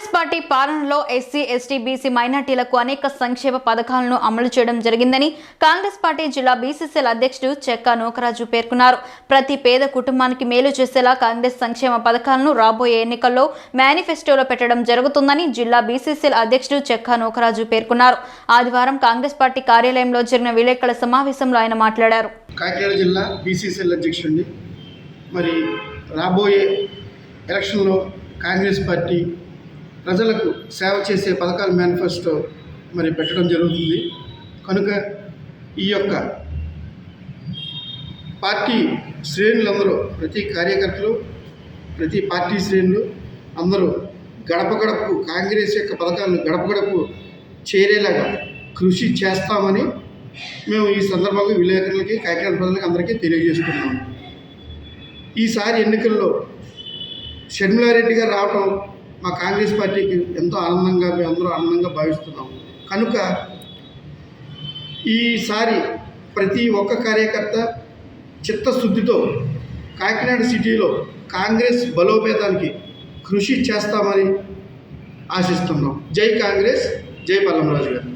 Congress party పాలనలో SC ST BC మైనార్టీలకు అనేక సంక్షేమ పథకాలను అమలు చేయడం జరిగిందని కాంగ్రెస్ పార్టీ జిల్లా బీసీసీఎల్ అధ్యక్షుడు చెక్కా నూకరాజు పేర్కొన్నారు. ప్రతి పేద కుటుంబానికి మేలు చేసేలా కాంగ్రెస్ సంక్షేమ పథకాలను రాబోయే ఎన్నికల్లో మేనిఫెస్టోలో పెట్టడం జరుగుతుందని జిల్లా బీసీసీఎల్ అధ్యక్షుడు చెక్కా నూకరాజు పేర్కొన్నారు. ఆదివారం కాంగ్రెస్ పార్టీ కార్యాలయంలో జరిగిన విలేకరుల సమావేశంలో ఆయన మాట్లాడారు. కాకినాడ జిల్లా బీసీసీఎల్ అధ్యక్షుడిని మరి రాబోయే ఎలక్షన్లో కాంగ్రెస్ పార్టీ ప్రజలకు సేవ చేసే పథకాల మేనిఫెస్టో మరి పెట్టడం జరుగుతుంది. కనుక ఈ యొక్క పార్టీ శ్రేణులందరూ ప్రతి కార్యకర్తలు ప్రతి పార్టీ శ్రేణులు అందరూ గడప గడపకు కాంగ్రెస్ యొక్క పథకాలను గడప గడపకు చేరేలాగా కృషి చేస్తామని మేము ఈ సందర్భంగా విలేకరులకి కాకినాడ ప్రజలకు అందరికీ తెలియజేస్తున్నాము ఈసారి ఎన్నికల్లో షర్మిలారెడ్డి గారు రావటం మా కాంగ్రెస్ పార్టీకి ఎంతో ఆనందంగా మేము అందరూ ఆనందంగా భావిస్తున్నాము కనుక ఈసారి ప్రతి ఒక్క కార్యకర్త చిత్తశుద్ధితో కాకినాడ సిటీలో కాంగ్రెస్ బలోపేతానికి కృషి చేస్తామని ఆశిస్తున్నాం. జై కాంగ్రెస్ జై పల్లంరాజు గారు.